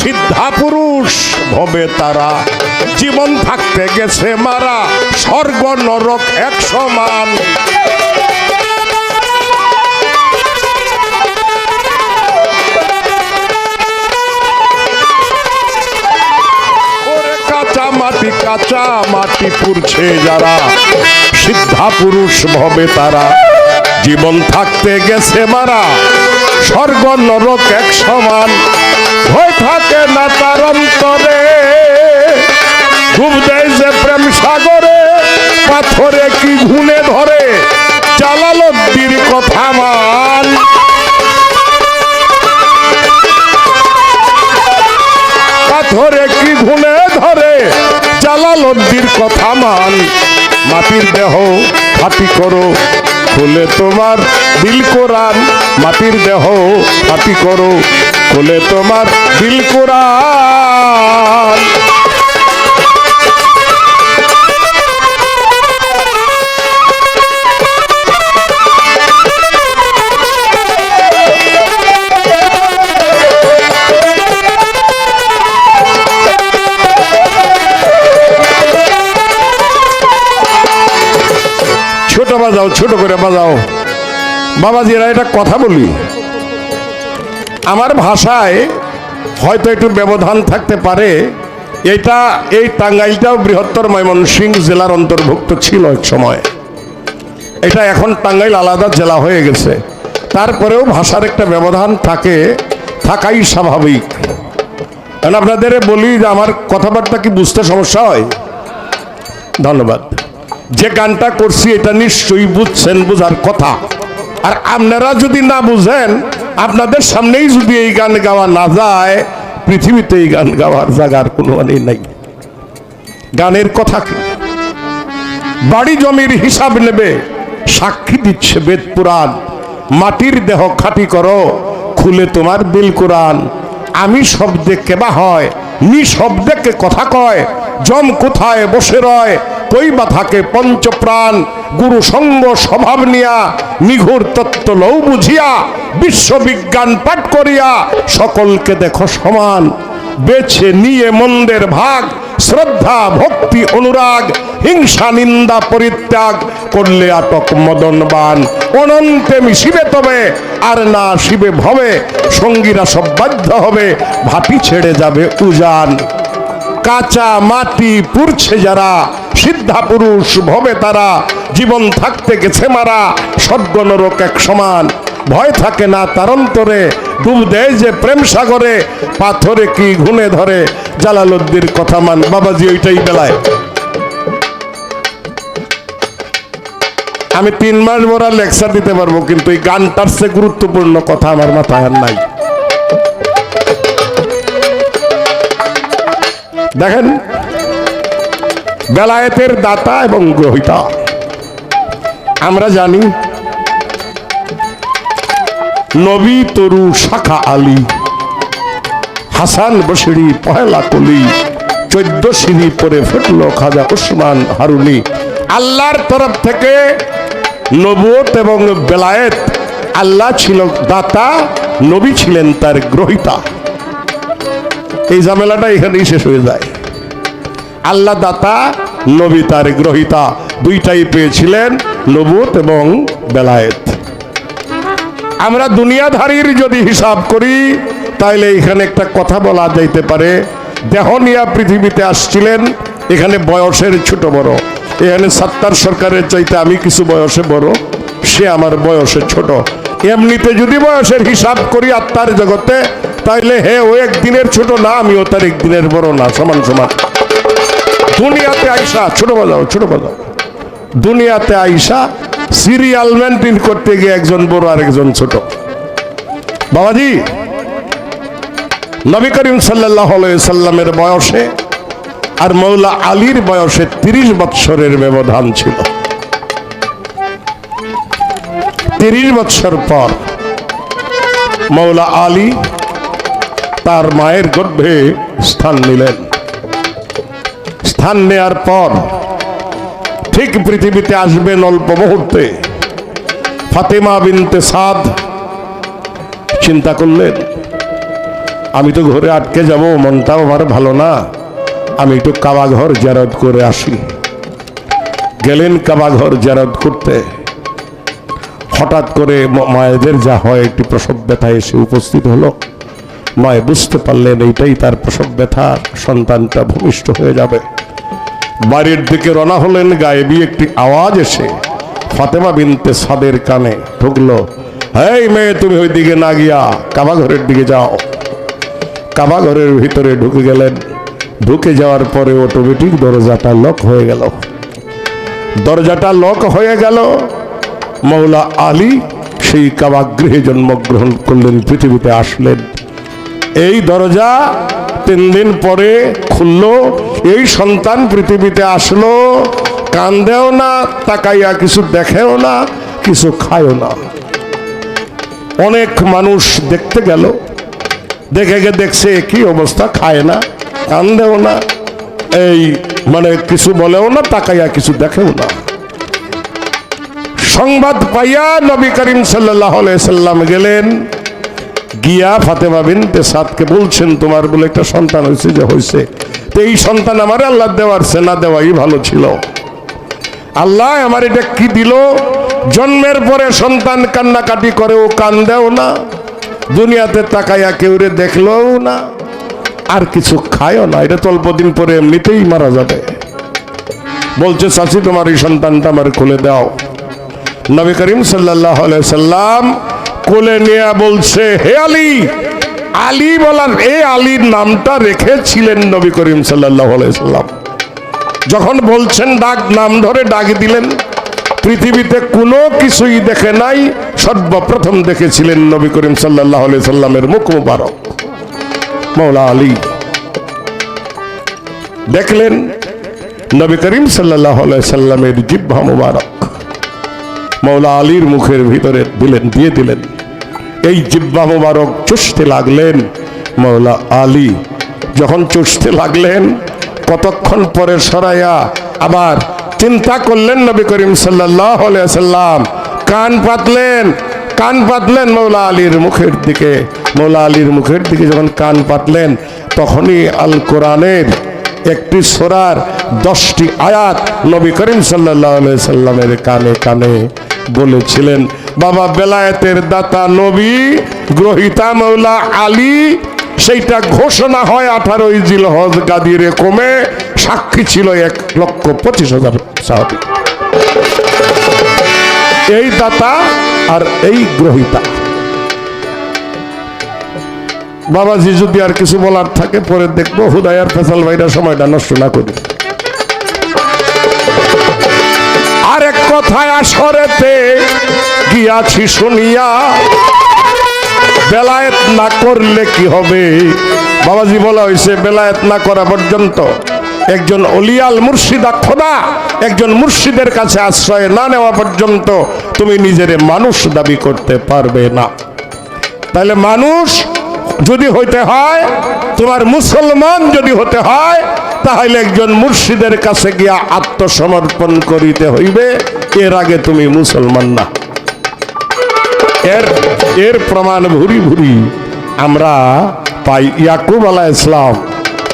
সিদ্ধা পুরুষ ভবে তারা। জীবন থাকতে গেছে মারা, স্বর্গ নরক এক সমান মাটি, কাঁচা মাটি পুরছে যারা। সিদ্ধা পুরুষ ভবে তারা, জীবন থাকতে গেছে মারা, স্বর্গ নরক এক সমান ভয় থাকে না তার অন্তরে ডুব দেয় যে প্রেম সাগরে, পাথরে কি ঘুনে ধরে? জালালদ্দির কথা মান। পাথরে কি ঘুনে ধরে? জালালদ্দির কথা মান। মাটির দেহ ফাটি করো। খুলে তোমার দিল কোরআন মাটির দেহ হাতি করো। খুলে তোমার দিল কোরআন। বাজাও, ছোট করে বাজাও। বাবাজিরা এটা কথা বলি। আমার ভাষায় হয়তো একটু ব্যবধান থাকতে পারে। এটা এই টাঙ্গাইলটাও বৃহত্তর ময়মনসিংহ জেলার অন্তর্ভুক্ত ছিল এক সময়। এটা এখন টাঙ্গাইল আলাদা জেলা হয়ে গেছে। তারপরেও ভাষার একটা ব্যবধান থাকে, থাকাই স্বাভাবিক। কারণ আপনাদের বলি যে আমার কথাবার্তা কি বুঝতে সমস্যা হয়? ধন্যবাদ। যে গানটা করছি, এটা নিশ্চয়ই বুঝছেন, বুঝার কথা। আর আপনারা যদি না বুঝেন, আপনাদের সামনেই যদি এই গান গাওয়া না যায়, পৃথিবীতে এই গান গাওয়ার জায়গার কোনো মানে নাই। গানের কথা কি? বাড়ি জমির হিসাব নেবে, সাক্ষী দিচ্ছে বেদ পুরাণ। মাটির দেহ খাটি করো, খুলে তোমার বিল কোরআন। আমি শব্দে কেবা হয় নিঃশব্দে কে কথা কয়, জম কোথায় বসে রয় কইবা থাকে পঞ্চপ্রাণ, গুরু সঙ্গ স্বভাব নিয়া, নিঘুর তত্ত্ব লৌ বুঝিয়া, বিশ্ববিজ্ঞান পাঠ করিয়া, সকলকে দেখো সমান। বেছে নিয়ে মন্দের ভাগ, শ্রদ্ধা, ভক্তি, অনুরাগ, হিংসা, নিন্দা, পরিত্যাগ, করলে আটক মদনবান। অনন্তে মিশিবে তবে, আর না শিবে ভবে, সঙ্গীরা সব বাধ্য হবে, ভাটি ছেড়ে যাবে উজান। কাঁচা মাটি পুরছে যারা সিদ্ধা পুরুষ ভবে তারা। জীবন থাকতে গেছে মারা, স্বর্গ নরক এক সমান। ভয় থাকে না তার অন্তরে ডুব দেয় যে প্রেম সাগরে। পাথরে কি ঘুনে ধরে জালালুদ্দির কথা মান। বাবাজি, ওইটাই বেলায়। আমি তিন মাস বড় লেকচার দিতে পারব, কিন্তু এই গানটার চেয়ে গুরুত্বপূর্ণ কথা আমার মাথায় আর নাই। দেখেন বেলায়েতের দাতা এবং গ্রহিতা। আমরা জানি, নবী তরু শাখা আলী, হাসান বসিরি পহেলা কলি চোদ্দ সিঁড়ি পরে ফুটলো খাজা উসমান হারুনি। আল্লাহর তরফ থেকে নবুয়ত এবং বেলায়েত, আল্লাহ ছিল দাতা, নবী ছিলেন তার গ্রহিতা। এই ঝামেলাটা এখানেই শেষ হয়ে যায়। আল্লাহ দাতা নবী তার গ্রহিতা। দুইটাই পেয়েছিলেন নবুত এবং বেলায়েত। আমরা দুনিয়াধারীর যদি হিসাব করি, তাইলে এখানে একটা কথা বলা যাইতে পারে। দেহ নিয়া পৃথিবীতে আসছিলেন, এখানে বয়সের ছোট বড়। এখানে সাত্তার সরকারের চাইতে আমি কিছু বয়সে বড়, সে আমার বয়সে ছোট। এমনিতে যদি বয়সের হিসাব করি আত্মার জগতে, তাইলে হে ও একদিনের ছোট না, আমিও তার একদিনের বড় না, সমান সমান। দুনিয়াতে আইসা, ছোট বাজাও ছোট বাজাও দুনিয়াতে আইসা সিরিয়াল মেনটেন করতে গিয়ে একজন বড় আর একজন ছোট। বাবাজি, নবী করিম সাল্লাহ সাল্লামের বয়সে আর মৌলা আলীর বয়সে তিরিশ বৎসরের ব্যবধান ছিল। তিরিশ বৎসর পর মৌলা আলী তার মায়ের গর্ভে স্থান নিলেন। স্থান নেয়ার পর ঠিক পৃথিবীতে আসবেন অল্প মুহূর্তে। ফাতেমা বিনতে সাদ চিন্তা করলেন, আমি তো ঘরে আটকে যাব, মনটাও আমার ভালো না, আমি একটু কাবাঘর জারদ করে আসি। গেলেন কাবাঘর জারদ করতে। হঠাৎ করে মায়েদের যা হয় একটি প্রসব ব্যথা এসে উপস্থিত হলো। মায় বুঝতে পারলেন এইটাই তার প্রসব ব্যথা, সন্তানটা ভূমিষ্ঠ হয়ে যাবে। বাড়ির দিকে রওনা হলেন গায়েবী একটি আওয়াজ এসে ফাতেমা বিনতে সাদের কানে ঢুকলো। এই মেয়ে, তুমি ওই দিকে না গিয়া কাবা ঘরের দিকে যাও। কাবা ঘরের ভিতরে ঢুকে গেলেন। ঢুকে যাওয়ার পরে অটোমেটিক দরজাটা লক হয়ে গেল। দরজাটা লক হয়ে গেল। মৌলা আলী সেই কাবাগৃহে জন্মগ্রহণ করলেন, পৃথিবীতে আসলেন। এই দরজা তিন দিন পরে খুললো, এই সন্তান পৃথিবীতে আসলো কান্দেও না, তাকাইয়া কিছু দেখেও না, কিছু খায়ও না। অনেক মানুষ দেখতে গেল, দেখে গে দেখছে কি অবস্থা, খায় না কান্দেও না, এই মানে কিছু বলেও না, তাকাইয়া কিছু দেখেও না। সংবাদ পাইয়া নবী করিম সাল্লাহ সাল্লাম গেলেন গিয়া ফাতেমা বিনতে সাদকে বলছেন, তোমার বলে একটা সন্তান হয়েছে যে হয়েছে। তো এই সন্তান আমার আল্লাহ দেওয়ার সে না দেওয়াই ভালো ছিল। আল্লাহ আমার এটা কি দিল? জন্মের পরে সন্তান কান্নাকাটি করে, ও কান দেও না। দুনিয়াতে তাকাইয়া কেউ রে দেখলেও না। আর কিছু খায়ও না। এটা তো অল্প দিন পরে এমনিতেই মারা যাবে। বলছে, চাচি, তোমার এই সন্তানটা আমার খুলে দাও। নবী করিম সাল্লাহ সাল্লাম কোলে নিয়ে বলছে, হে আলী আলী বলার এ আলীর নামটা রেখেছিলেন নবী করিম সাল্লাহ সাল্লাম। যখন বলছেন ডাক, নাম ধরে ডাক দিলেন, পৃথিবীতে কোনো কিছুই দেখে নাই, সর্বপ্রথম দেখেছিলেন নবী করিম সাল্লাহ সাল্লামের মুখ মুবারক। মৌলা আলী দেখলেন নবী করিম সাল্লাহ সাল্লামের জিব্বা মুবারক। মৌলা আলীর মুখের ভিতরে দিলেন, দিয়ে দিলেন। এই জিব্বা মুবারক চুষতে লাগলেন মৌলা আলী। যখন চুষতে লাগলেন, কতক্ষণ পরে সরাইয়া আবার চিন্তা করলেন নবী করিম সাল্লাম কান পাতলেন কান পাতলেন মৌলা আলীর মুখের দিকে। মৌলা আলীর মুখের দিকে যখন কান পাতলেন, তখনই আল কোরআনের একটি সোরার দশটি আয়াত নবী করিম সাল্লাহ সাল্লামের কানে কানে বলেছিলেন বাবা বেলায়েতের দাতা নবী, গ্রহিতা মৌলা আলী, সেইটা ঘোষণা হয় আঠারোই জিল হজ গাদিরে কমে, সাক্ষী ছিল এক লক্ষ পঁচিশ হাজার সাহাবি। এই দাতা আর এই গ্রহিতা। বাবাজি যদি আর কিছু বলার থাকে, পরে দেখব হুদায়ার ফেসাল ভাইরা সময়টা নষ্ট না করি। কথায় আসরেতে গিয়াছি শুনিয়া, বেলায়েত না করলে কি হবে? বাবাজি বলা হয়েছে বেলায়েত না করা পর্যন্ত একজন অলিয়াল মুর্শিদা খোদা, একজন মুর্শিদের কাছে আশ্রয় না নেওয়া পর্যন্ত তুমি নিজের মানুষ দাবি করতে পারবে না। তাহলে মানুষ যদি হইতে হয়, তোমার মুসলমান যদি হতে হয়, তাহলে একজন মুর্শিদের কাছে গিয়া আত্মসমর্পণ করিতে হইবে। এর আগে তুমি মুসলমান না। এর এর প্রমাণ ভুরি ভুরি আমরা পাই ইয়াকুব আলাহ ইসলাম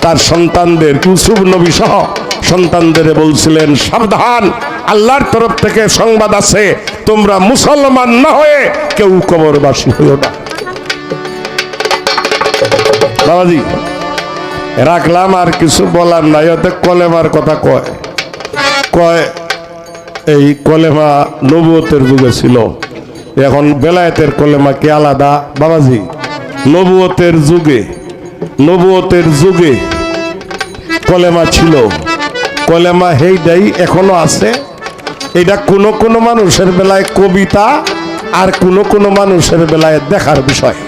তার সন্তানদের ইউসুফ নবী সহ সন্তানদের বলছিলেন, সাবধান, আল্লাহর তরফ থেকে সংবাদ আছে, তোমরা মুসলমান না হয়ে কেউ কবরবাসী হইও না। বাবাজি, রাখলাম আর কিছু বলার নাই ওতে কলেমার কথা কয়। কয় এই কলেমা নবুয়তের যুগে ছিল। এখন বেলায়েতের কলেমা কি আলাদা? বাবাজি, নবুয়তের যুগে নবুয়তের যুগে কলেমা ছিল। কলেমা হেইটাই এখনও আছে। এটা কোনো কোনো মানুষের বেলায় কবিতা আর কোনো কোনো মানুষের বেলায় দেখার বিষয়?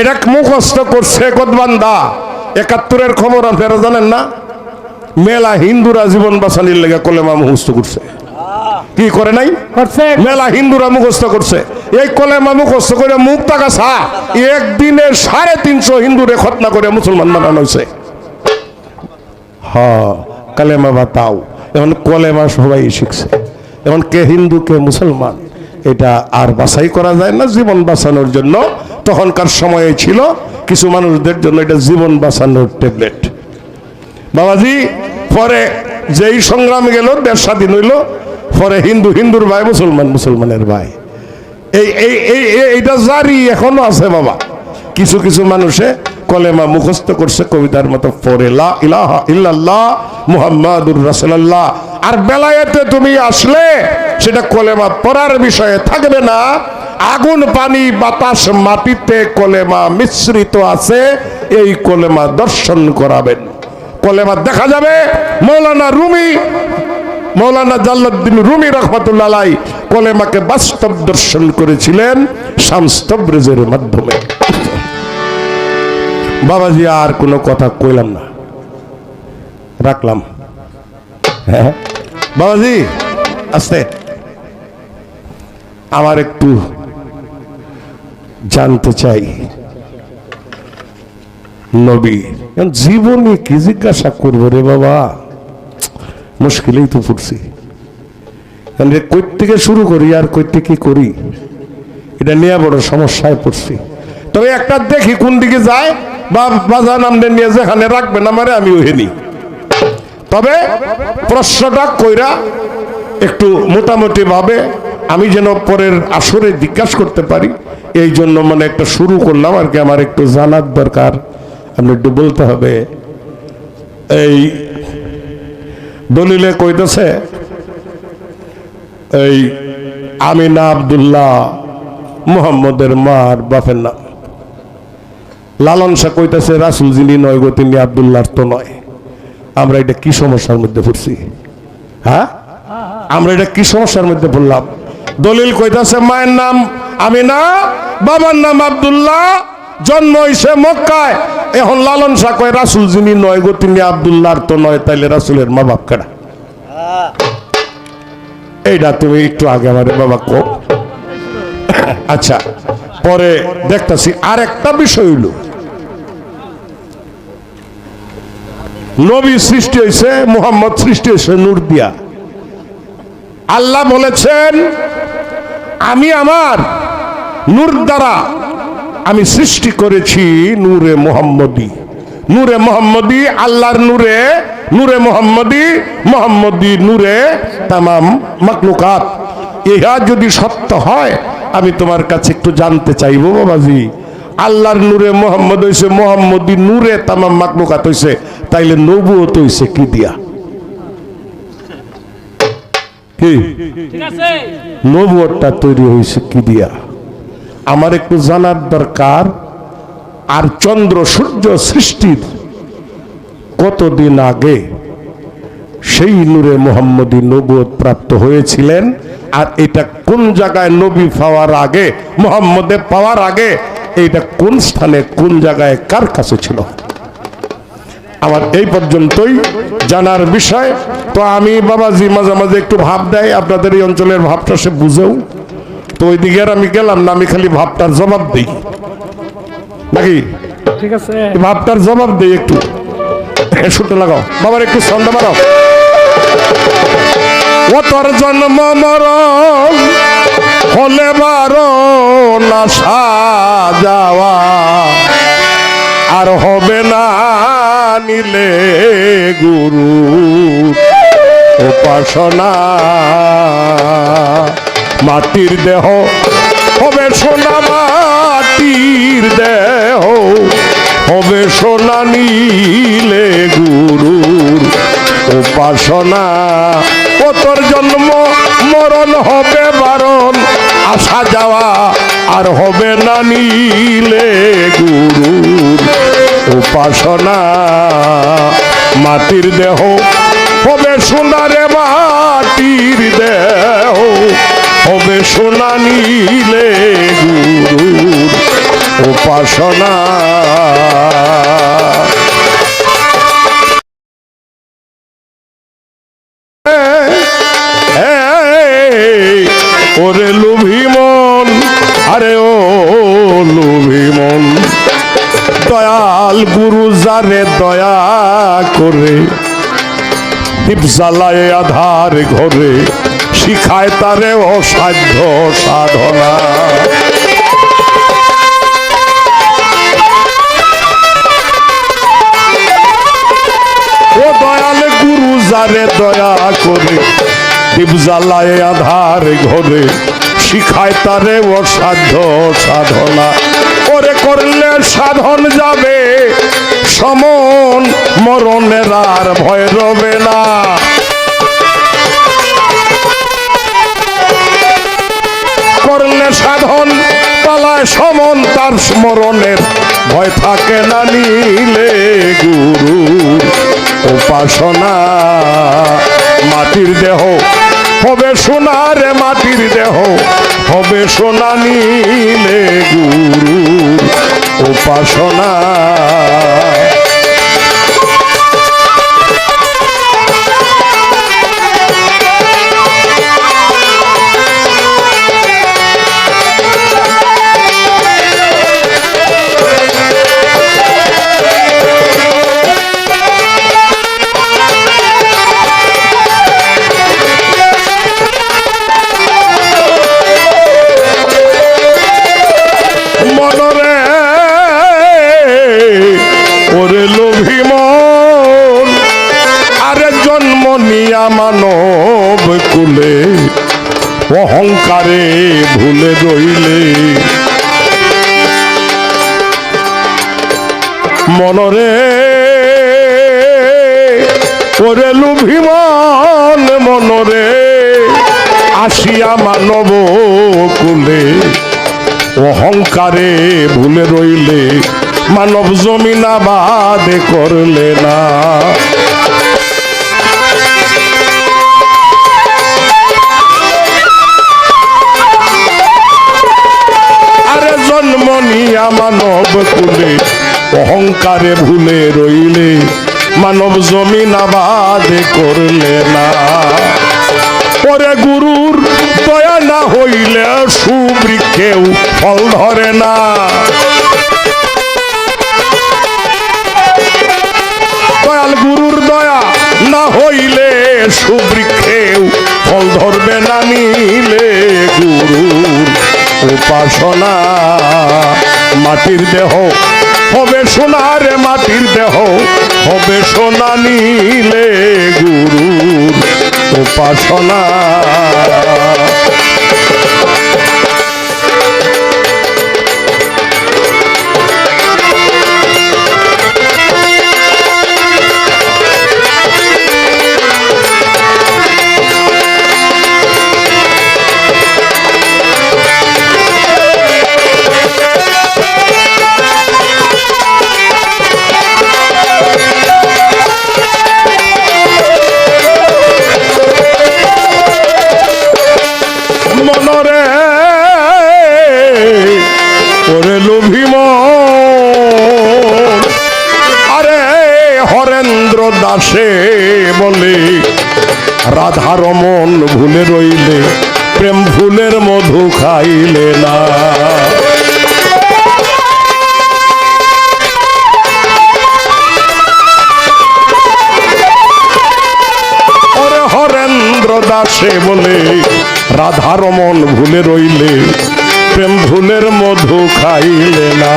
এটা মুখস্থ করছে কদবান্দা একাত্তরের খবর আপনারা জানেন না? মেলা হিন্দুরা জীবন বাঁচানির লেগে কলেমা মুখস্থ করছে। কি করে নাই? করছে। মেলা হিন্দুরা মুখস্থ করছে। এই কলেমা মুখস্থ করে মুখ টাকা সা একদিনে সাড়ে তিনশো হিন্দুরে খতনা করে মুসলমান বানানো হয়েছে। হ কালেমা বা তাও এখন কলেমা সবাই শিখছে। এখন কে হিন্দু কে মুসলমান এটা আর বাছাই করা যায় না জীবন বাঁচানোর জন্য। তখনকার সময়ে ছিল কিছু মানুষদের জন্য এটা জীবন বাঁচানোর ট্যাবলেট। বাবাজি, পরে যেই সংগ্রাম গেল দেশ স্বাধীন হইল, পরে হিন্দু, হিন্দুর ভাই, মুসলমান, মুসলমানের ভাই। এই এই এই, এই- এইটা জারি এখনও আছে বাবা। কিছু কিছু মানুষে কলেমা মুখস্থ করছে কবিতার মতো পড়ে লা ইলাহা মুহাম্মাদুর রাসূলুল্লাহ। আর বেলায়েতে তুমি আসলে সেটা কলেমা পড়ার বিষয়ে থাকবে না। আগুন, পানি, বাতাস, মাটিতে কলেমা মিশ্রিত আছে, এই কলেমা দর্শন করাবেন। কলেমা দেখা যাবে। মৌলানা রুমি, মৌলানা জাল্লাদ্দিন রুমি রহমতুল্লাহ কলেমাকে বাস্তব দর্শন করেছিলেন শামস্তব্রেজের মাধ্যমে। বাবাজি, আর কোনো কথা কইলাম না। রাখলাম। হ্যাঁ। বাবাজি, আস্তে। আমার একটু জানতে চাই। নবী। জীবনে কি জিজ্ঞাসা করব রে বাবা? মুশকিলেই তো পড়ছি কারণ কই থেকে শুরু করি আর কই থেকে করি? এটা নিয়ে বড় সমস্যায় পড়ছি। তবে একটা দেখি কোন দিকে যায়, বা বাজার নামনে নিয়ে যেখানে রাখবেন আমারে আমি ওহেনি তবে প্রশ্নটা কইরা একটু মোটামুটি ভাবে আমি যেন পরের আসরে জিজ্ঞাসা করতে পারি, এই জন্য মানে একটা শুরু করলাম আর কি, আমার একটু জানার দরকার। আপনি একটু বলতে হবে। এই দলিলে কইতেছে, এই আমিনা আব্দুল্লাহ মুহাম্মদের মার বাপের নাম। লালন শাহ কইতেছে, রাসুল যিনি নয় গো, তিনি আবদুল্লাহর তো নয়। আমরা এটা কি সমস্যার মধ্যে পড়ছি? হ্যাঁ? আমরা এটা কি সমস্যার মধ্যে পড়লাম? দলিল কইতাছে, মায়ের নাম আমিনা, বাবার নাম আব্দুল্লাহ, জন্ম হইছে মক্কায়। এখন লালন শাহ কয়, রাসুল যিনি নয় গো, তিনি আব্দুল্লাহর তো নয়, তাইলে রাসুলের মা বাপ কেডা? এইটা তুমি একটু আগে আমার বাবা কো। আচ্ছা পরে দেখতাছি আর একটা বিষয় হইল। নবী সৃষ্টি হয়েছে মোহাম্মদ সৃষ্টি হয়েছে নূর দিয়া। আল্লাহ বলেছেন, আমি আমার নূর দ্বারা আমি সৃষ্টি করেছি নূরে মোহাম্মদী। নূরে মোহাম্মদী আল্লাহর নূরে নূরে মোহাম্মদী মোহাম্মদী নূরে তামাম মাকলুকাত ইহা যদি সত্য হয় আমি তোমার কাছে একটু জানতে চাইব বাবাজি। আল্লাহর নূরে মোহাম্মদ হইছে মোহাম্মদী নূরে তামাম মাকলুকাত হইছে তাইলে নবুয়ত হইছে কি দিয়া? নবুয়টা তৈরি হয়েছে কি দিয়া? আমার একটু জানার দরকার। আর চন্দ্র সূর্য সৃষ্টির কতদিন আগে সেই নূরে মোহাম্মদী নবুয়ত প্রাপ্ত হয়েছিলেন? আর এটা কোন জায়গায় নবী পাওয়ার আগে, মোহাম্মদে পাওয়ার আগে, এইটা কোন স্থানে, কোন জায়গায়, কার কাছে ছিল? আমার এই পর্যন্তই জানার বিষয়। তো আমি বাবাজি মাঝে মাঝে একটু ভাব দেয়, আপনাদের এই অঞ্চলের ভাবটা সে বুঝেও। তো ওই দিকে আর আমি গেলাম না আমি খালি ভাবটার জবাব দিই। নাকি? ঠিক আছে। ভাবটার জবাব দিই একটু। শুনতে লাগাও। বাবার একটু সন্ধ্যা বাড়াও। ও তোর জন্ম মরণ হলে বারণ আসা যাওয়া আর হবে না নিলে গুরু উপাসনা। মাটির দেহ। হবে সোনা মাটির দেহ। হবে সোনা নীলে গুরুর উপাসনা। ও তোর জন্ম, মরণ হবে বারণ। আসা যাওয়া আর হবে না নীলে গুরুর উপাসনা। মাটির দেহ, হবে সোনারে মাটির দেহ। হবে সোনা নীলে গুরুর উপাসনা। ওরে লুভি মন, আরে ও লুভি মন, দয়াল গুরু যারে দয়া করে, দীপ জ্বালায় আধার ঘরে শিখায় তারে অসাধ্য সাধনা। ও দয়ালে গুরু যারে দয়া করে দীপ আধার ঘরে, শিখায় তারে অসাধ্য সাধনা। করে করলে সাধন যাবে, সমন মরণের আর ভয় রবে না। তার স্মরণের ভয় থাকে না নিলে গুরু। উপাসনা মাটির দেহ, হবে সোনারে মাটির দেহ, হবে সোনা নিলে গুরু। উপাসনা মানব কুলে, অহংকারে ভুলে রইলে। মনরে ওরে লোভী মন মনরে, আসিয়া মানব কুলে, অহংকারে ভুলে রইলে। মানব জমিন আবাদ করলে না। জন্ম নিয়া মানব কুলে, অহংকারে ভুলে রইলে, মানব জমিন আবাদ করলে না। পরে গুরুর দয়া না হইলে সুবৃক্ষেও ফল ধরে না। দয়াল গুরুর দয়া না হইলে সুবৃক্ষেও ফল ধরবে না নিলে গুরুর উপাসনা। মাটির দেহ হবে সোনার মাটির দেহ হবে সোনা নীলে গুরুর উপাসনা। দাসে বলে। রাধার মন ভুলে রইলে, প্রেম ফুলের মধু খাইলে না। হরেন্দ্র দাসে বলে, রাধার মন ভুলে রইলে, প্রেম ভুলের মধু খাইলে না।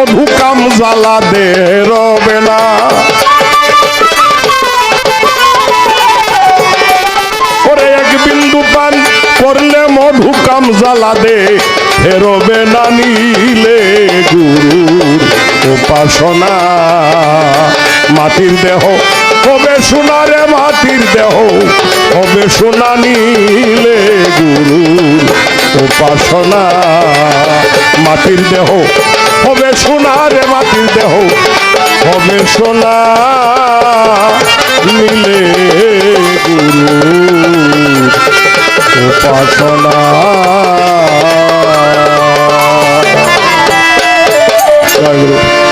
মধু কাম জ্বালা দে রবে না ওরে এক বিন্দু পান করলে মধু কাম জ্বালা দে। ফেরবে না নিলে গুরুর উপাসনা। মাটির দেহ হবে সোনারে মাটির দেহ, হবে সোনা নিলে গুরুর উপাসনা। মাটির দেহ হবে সোনার মাটির দেহ হবে সোনা মিলে গুরু উপাসনা। গুরু।